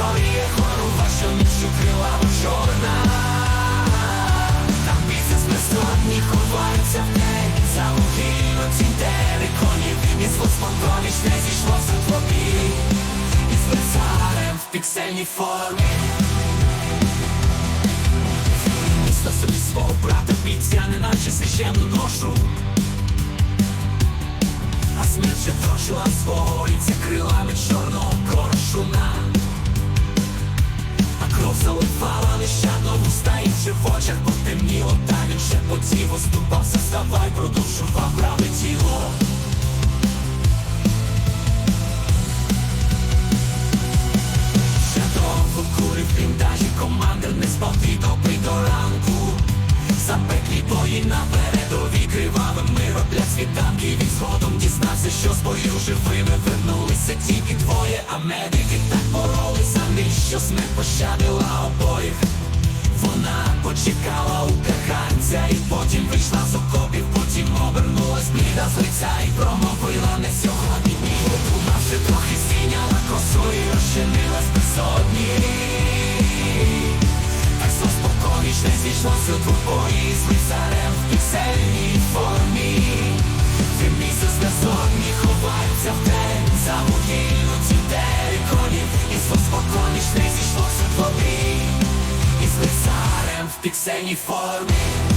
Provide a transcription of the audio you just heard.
Зоріє хору, ваша ніч укрила чорна Там місяць безсонні ховаються в день За угіну тінь териконів І з лосмонтоліч не зійшлося тлобі І з лицарем в піксельній формі Місто собі свого брата б'ється, я неначе священну ношу. А смерть же трощила свого крилами чорного коршуна. А заливала нещадно в уста і вже в очах потемніло. Та він ще потів оступався, вставай, продовжував праве тіло. Ще довго курив в бліндажі, командир не спав дві доби до ранку. Запеклі бої на передовій кривавими роблять світанки. Він згодом дізнався, що з бою живими вернулися тільки двоє, а медики так боролися, що смерть пощадила обоїх. Вона почекала у каханця і потім вийшла з окопів, потім обернулась бліда з лиця і промовила не сьогодні ні Вона вже трохи зійняла косу і розчинилась безодні Так споконічне зійшлося у двобої з лицарем в піксельній формі в піксельній формі